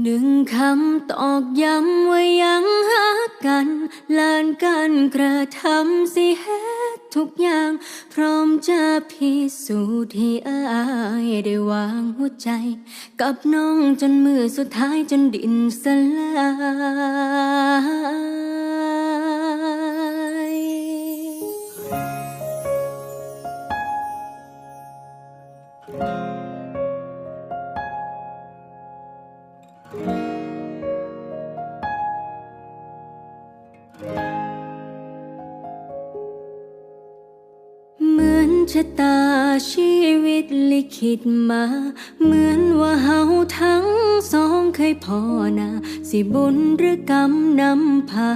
หนึ่งคำตอกย้ำว่ายังหากันลานการกระทำสิเฮ็ดทุกอย่าง พร้อมจะพิสูจน์ให้อายได้วางหัวใจ กับน้องจนมือสุดท้ายจนดินสลายอ ชะตาชีวิตลิขิตมา เหมือนว่าเฮาทั้งสองเคยพอนาสิบุญหรือกรรมนำพา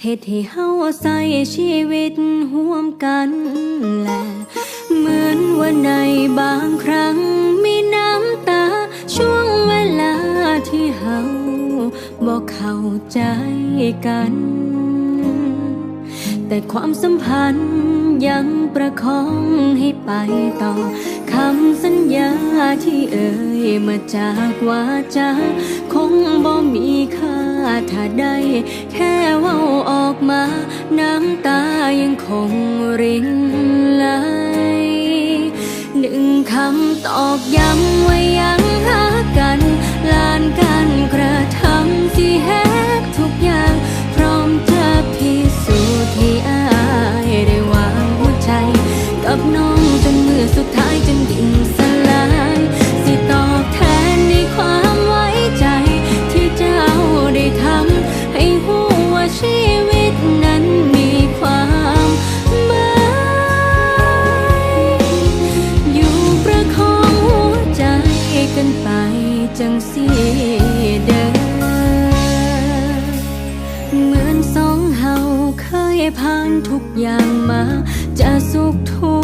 เหตุให้เฮาใส่ชีวิตห่วมกันแหละเหมือนว่าในบางครั้งมีน้ำตา ช่วงเวลาที่เฮาบอกเข้าใจกัน แต่ความสัมพันธ์ ยังประคองให้ไปต่อคำสัญญาที่เอ่ยมาจากวาจาคงบ่มีค่าถ้าได้แค่ว่าออกมา น้ำตายังคงรินไหลหนึ่งคำตอกย้ำว่ายังหากันลานกา ผ่านทุกอย่างมา จะสุขทุ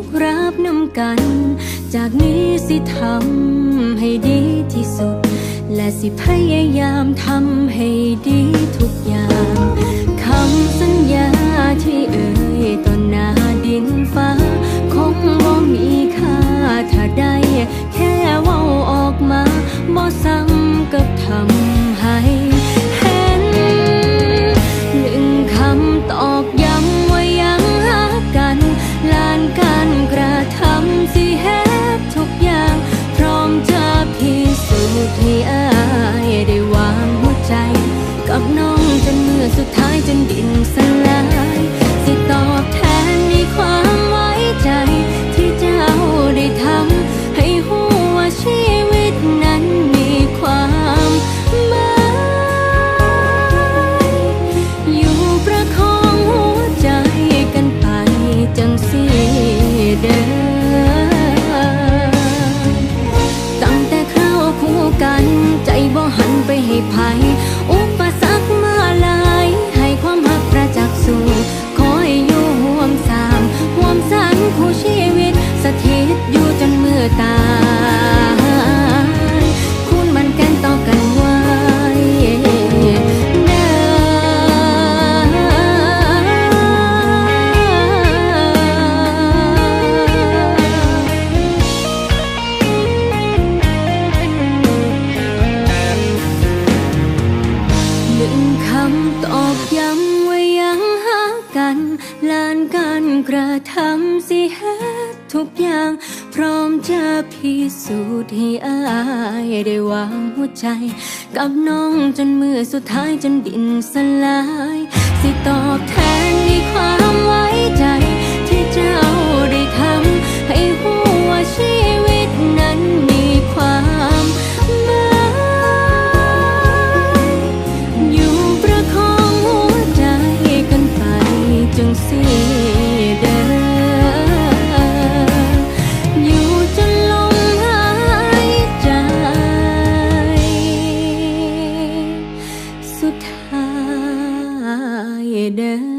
กข์รับน้ำกัน จากนี้สิทำให้ดีที่สุด และสิพยายามทำให้ดีทุกอย่าง จนเมื่อสุดท้ายจนดินสลาย สิตอบแทนในความไว้ใจที่เจ้าได้ทำ ตอกย้ำว่ายังหากันลานการกระทำสิเฮ็ดทุกอย่าง พร้อมจะพิสูจน์ให้อายได้วางหัวใจ กับน้องจนมือสุดท้ายจนดินสลายา